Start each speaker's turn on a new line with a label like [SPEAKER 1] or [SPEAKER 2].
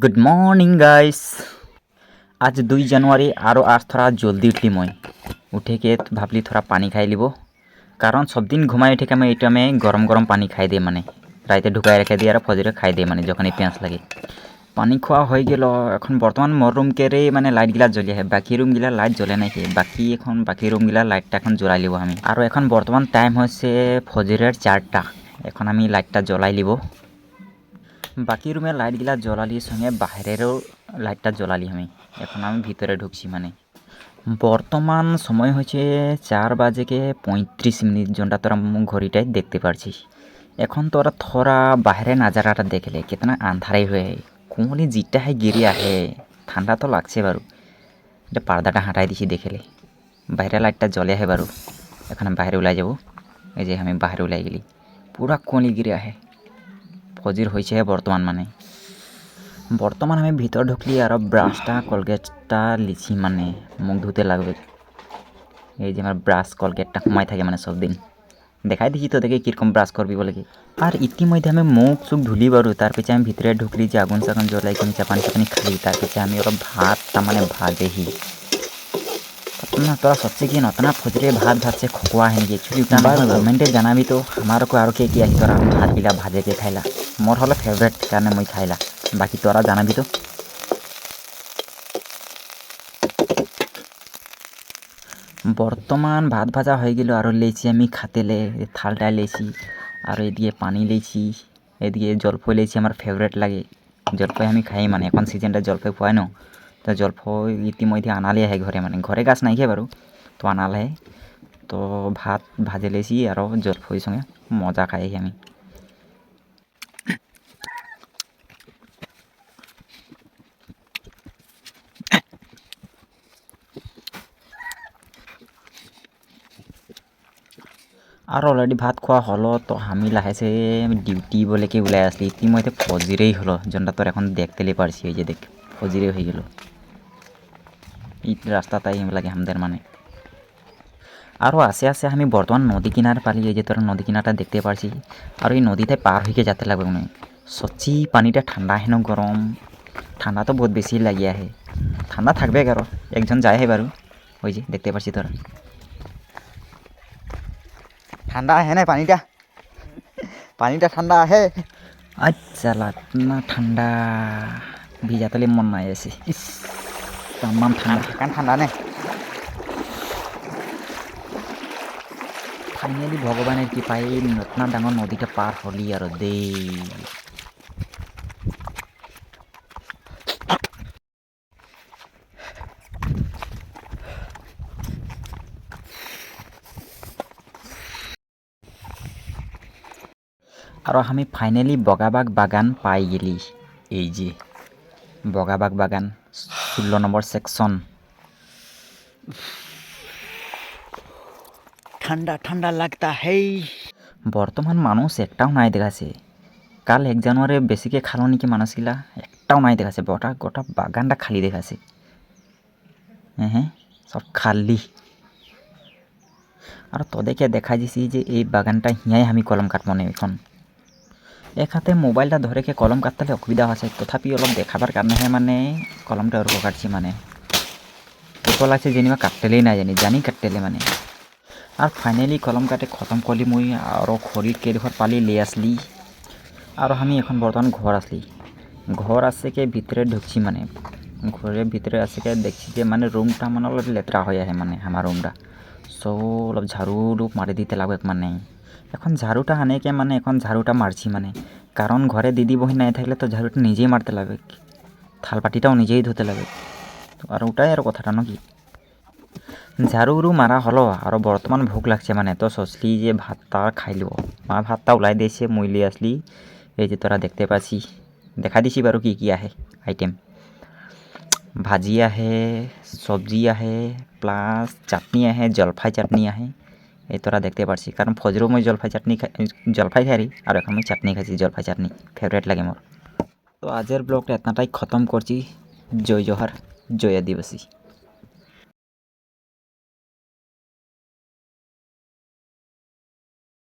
[SPEAKER 1] Good morning guys আজ দুই জানুয়ারি আরও আজ থোড়া জলদি উঠলি মই। উঠেকে ভাবলি থোড়া পানি খাই লিব। কারণ সবদিন ঘুমাই উঠেকে আমি এই টাইমে গরম গরম পানি খাই দিই মানে। রাইতে ঢুকাই রেখে দিই আর ফজরে খাই দিই মানে যখনই পেঁয়াজ লাগে। পানি খোৱা হয়ে গেল, এখন বর্তমান মোর রুমকেরে মানে লাইটগিলা জ্বলি আহে। বাকি রুমগিলা লাইট জ্বলে নাকি বাকি এখন, বাকি রুমগিলা লাইটটা এখন জ্বলাই লিব আমি। আর এখন বর্তমান টাইম হচ্ছে ফজরের চারটা। এখন আমি লাইটটা জ্বলাই লিব। বাকি রুমের লাইটগুলা জ্বলালি, সঙ্গে বাইরেরও লাইটটা জ্বলালি আমি। এখন আমি ভিতরে ঢুকছি মানে। বর্তমান সময় হচ্ছে চার বাজেকে পঁয়ত্রিশ মিনিট জনটা তোরা ঘড়িটায় দেখতে পারছিস। এখন তোরা থোড়া বাইরে নাজারাটা দেখলে কেতনা আন্ধারাই হয়ে। কোমলি জিটটা হয় গিরি আহে। ঠান্ডা তো লাগছে বারু। এটা পর্দাটা হাঁটাই দিছি দেখেলে। বাইরে লাইটটা জ্বলে আহে বারু। এখন বাইরে ওলাই যাব। এই যে আমি বাইরে ওলাই গেলি। পুরা কোঁলি গিরি আহে। ফজির হয়েছে বর্তমান মানে। বর্তমান আমি ভিতর ঢুকলি আর ব্রাশটা কলগেটটা লিছি মানে মুখ ধুতে লাগবে। এই যে আমার ব্রাশ কলগেটটা ঘুমাই থাকে মানে সব দিন দেখাই দিছি তো দেখে কীরকম ব্রাশ করবি বলে কি। আর ইতিমধ্যে আমি মুখ সুখ ধুলি বারু তার পিছে আমি ভিতরে ঢুকলি যে আগুন সাগুন জ্বলাই আমি চাপানি চাপানি খালি তার পিছে আমি ওরা ভাতটা মানে ভাজেহি। না তোরা সচ্চে কি নতনা ফজরে ভাত ভাজছে খোয়া হেন একচুয়ালি কমেন্টে জানাবি তো আমারকো আর কে কি আছে তোরা ভাত বিলা ভাজে কে খাইলা। মোর হলো ফেভারিট কারণে মই খাইলা? বাকি তোরা জানাবি তো। বর্তমান ভাত ভাজা হয়ে গেল আরও লেছি আমি খাতেলে থালটা লেছি আর এদিকে পানি লেছি এদিকে জলফই লেছি আমার ফেভারিট লাগে। জলফই আমি খাই মানে এখন সিজনটা জলফই পাই ন। তো জলফই ইতিমধ্যে আনালে আহে ঘরে মানে ঘরে গাছ নাই খেয়ে বাৰু, তো আনালে। তো ভাত ভাজে লেছি আৰু জলফই সঙ্গে মজা খাই আমি। আর অলরেডি ভাত খোৱা হলো, তো আমি লাহেছে ডিউটি বলেকে ওলাই আসলি ইতিমধ্যে ফজিরেই হলো যেটা তোর এখন দেখতেলে পারছি ওই যে দেখ ফজিরে হয়ে গেল। এই রাস্তা তাই লাগে আমাদের মানে। আরও আসে আসে আমি বর্তমান নদী কিনার পালি, এই যে তোরা নদী কিনারটা দেখতে পারছি আর ওই নদীতে পার হয়ে যেতে লাগবে মানে। সচ্চি পানিটা ঠান্ডা হেন গরম ঠান্ডা তো বহুত বেশি লাগি আহে। ঠান্ডা থাকবে কারও একজন যায় হে বাৰু। ওই যে, দেখতে পারছি তোরা
[SPEAKER 2] ঠান্ডা আহে নাই পানীটা? পানীটা ঠান্ডা আহে।
[SPEAKER 1] আচ্ছা না ঠান্ডা ভিজাতলে মন নাই আছে। ইস তামাম ঠান্ডা
[SPEAKER 2] কাৰণ ঠাণ্ডা নে?
[SPEAKER 1] ফাইনেলি ভগৱানে কৃপাই নতুন ডাঙৰ নদীটা পাৰ হ'লি আৰু দেই। আৰু আমি ফাইনেলি বগাবাগ বাগান পাই গেলি। এই যে বগাবাগ বাগান ষোল্ল নম্বৰ ছেকশ্যন
[SPEAKER 2] ঠান্ডা ঠান্ডা লাগতা হেই।
[SPEAKER 1] বর্তমান মানুষ একটাও নাই দেখাছে কাল এক জানুয়ারি বেশিকে খালো নাকি মানুষগুলা একটাও নাই দেখাছে গোটা গোটা বাগানটা খালি দেখাছে হ্যাঁ হ্যাঁ সব খালি। আর তোদেরকে দেখা দিছি যে এই বাগানটা হিয়াই আমি কলম কাটবো না এখন এক হাতে মোবাইলটা ধরে কে কলম কাটতে অসুবিধা আছে তথাপি অলপ দেখাবার কাৰণেহে মানে কলমটা ওরকম কাটছি মানে। তোকল আছে যেনিবা কাটতেলেই নাই জানি জানি কাটতেলে মানে। আর ফাইনেলি কলম কাটে, খতম করলি মুই আরও খড়ির কেডোখর পালি লে আসলি। আর আমি এখন বর্তমান ঘর আসলি ঘর আসছে কে ভিতরে ঢুকছি মানে। ঘরের ভিতরে আসছে কে দেখছি যে মানে রুমটা মানে অলপ লেতরা হয়ে আহে মানে আমার রুমটা সো ঝাড়ু মারি দিতে লাগবে মানে। এখন ঝাড়ুটা আনেকে মানে এখন ঝাড়ুটা মারছি মানে। কারণ ঘরে দিদি বহি নাই থাকলে তো ঝাড়ুটা নিজেই মারতে লাগবে। থালপাটিটাও নিজেই ধুতে লাগবে। তো আর ওটাই আর কথাটা নাকি? ঝাড়ু উড়ু মারা হলো আৰু বৰ্তমান ভোক লাগছে মানে। তো সচলি যে ভাতটা খাই লিব মা ভাতটা ওলাই দিয়েছে মই লৈ আসলি। এই যে তোরা দেখতে পাচ্ছি। দেখা দিছি বাৰু কি কি আহে আইটেম ভাজি আহে চব্জি আহে প্লাস চাটনি আহে জলফাই চাটনি আহে এই তোরা দেখতে পারছি কারণ ফজরও মই জলফাই চাটনি খাই জলফাই খাই আর এখন মই চাটনি খাইছি জলফাই চাটনি ফেভারেট লাগে মোর তো আজের ব্লগটা এতটাই খতম করছি জয় জহার জয় আদিবাসী